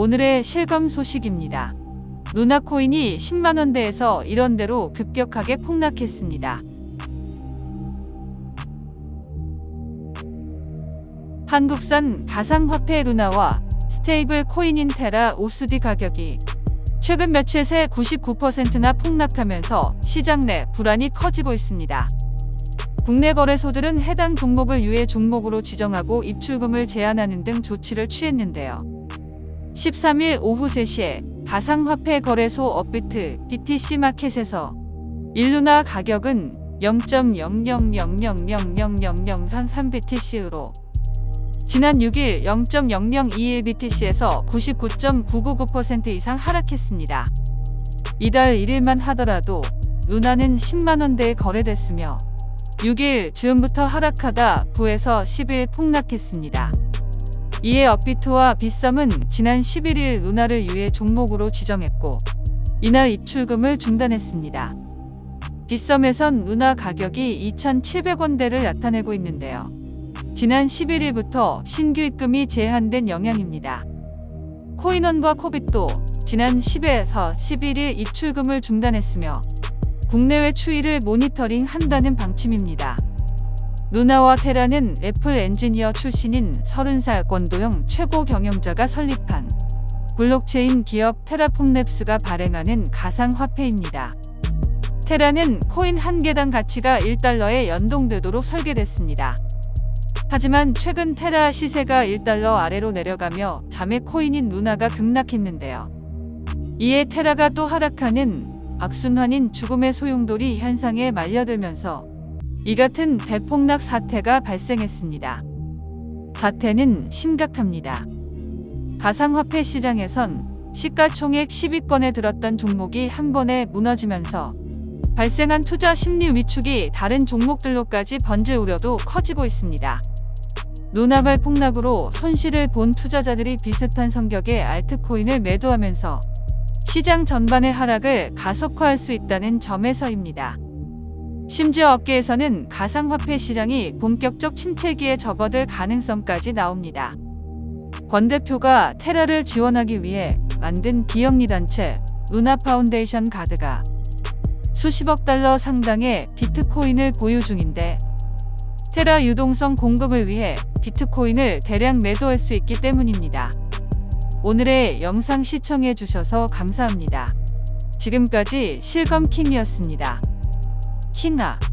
오늘의 실검 소식입니다. 루나 코인이 10만원대에서 이런대로 급격하게 폭락했습니다. 한국산 가상화폐 루나와 스테이블 코인인 테라 오스디 가격이 최근 며칠 새 99%나 폭락하면서 시장 내 불안이 커지고 있습니다. 국내 거래소들은 해당 종목을 유예 종목으로 지정하고 입출금을 제한하는 등 조치를 취했는데요. 13일 오후 3시에 가상화폐 거래소 업비트 BTC 마켓에서 일루나 가격은 0.00000003BTC로 지난 6일 0.0021BTC에서 99.999% 이상 하락했습니다. 이달 1일만 하더라도 루나는 10만원대에 거래됐으며 6일 즈음부터 하락하다 9에서 10일 폭락했습니다. 이에 업비트와 빗썸은 지난 11일 루나를 유예 종목으로 지정했고 이날 입출금을 중단했습니다. 빗썸에선 루나 가격이 2,700원대를 나타내고 있는데요. 지난 11일부터 신규 입금이 제한된 영향입니다. 코인원과 코빗도 지난 10에서 11일 입출금을 중단했으며 국내외 추이를 모니터링 한다는 방침입니다. 루나와 테라는 애플 엔지니어 출신인 30살 권도영 최고 경영자가 설립한 블록체인 기업 테라폼랩스가 발행하는 가상화폐입니다. 테라는 코인 한 개당 가치가 1달러에 연동되도록 설계됐습니다. 하지만 최근 테라 시세가 1달러 아래로 내려가며 자매 코인인 루나가 급락했는데요. 이에 테라가 또 하락하는 악순환인 죽음의 소용돌이 현상에 말려들면서 이 같은 대폭락 사태가 발생했습니다. 사태는 심각합니다. 가상화폐 시장에선 시가총액 10위권에 들었던 종목이 한 번에 무너지면서 발생한 투자 심리 위축이 다른 종목들로까지 번질 우려도 커지고 있습니다. 루나발 폭락으로 손실을 본 투자자들이 비슷한 성격의 알트코인을 매도하면서 시장 전반의 하락을 가속화할 수 있다는 점에서입니다. 심지어 업계에서는 가상화폐 시장이 본격적 침체기에 접어들 가능성까지 나옵니다. 권 대표가 테라를 지원하기 위해 만든 비영리 단체 루나 파운데이션 가드가 수십억 달러 상당의 비트코인을 보유 중인데 테라 유동성 공급을 위해 비트코인을 대량 매도할 수 있기 때문입니다. 오늘의 영상 시청해 주셔서 감사합니다. 지금까지 실검킹이었습니다. 킹아